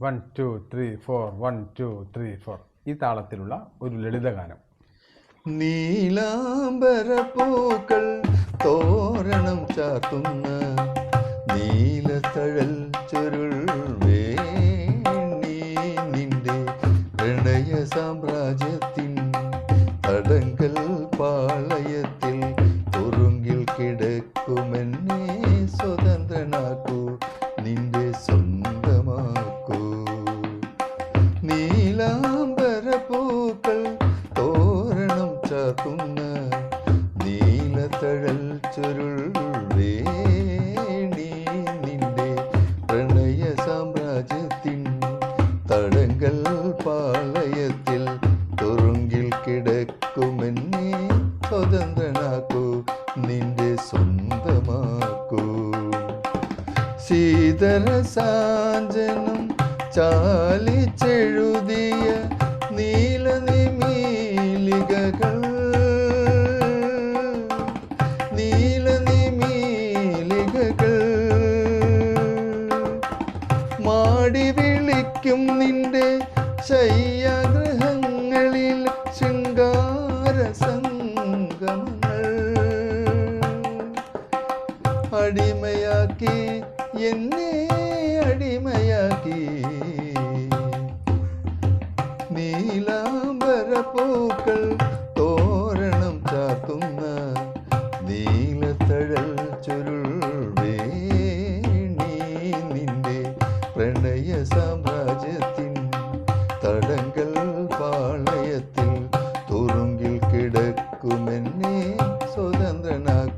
One two three four one two three four ഈ താളത്തിലുള്ള ഒരു ലളിതഗാനം. നീലാംബര പൂക്കൾ തോരണം ചാത്തുന്ന നീലത്തഴൽ ചുരുൾ വേണി നിന്റെ പ്രണയ സാമ്രാജ്യത്തിൻ തടങ്കൽ പാളയത്തിൽ തുറുങ്കിൽ കിടക്കുമെന്നെ സ്വതന്ത്രനാക്കൂ നിന്റെ സ്വന്തമാക്കൂ. ശീതരസാഞ്ചനം ചാലിച്ചെഴുതിയ നീലനിമീലികകൾ നീലനിമീലികകൾ മാടി വിളിക്കും നിന്റെ ശയ്യാഗ്രഹങ്ങളിൽ ശൃംഗാര അടിമയാക്കി എന്നെ അടിമയാക്കി. നീലാംബര പൂക്കൾ തോരണം ചാത്തുന്ന നീലത്തഴൽ ചുരുൾ വേണി നിന്റെ പ്രണയ സാമ്രാജ്യത്തിൻ തടങ്കൽ പാളയത്തിൽ തുറുങ്കിൽ കിടക്കുമെന്നെ സ്വതന്ത്രനാകും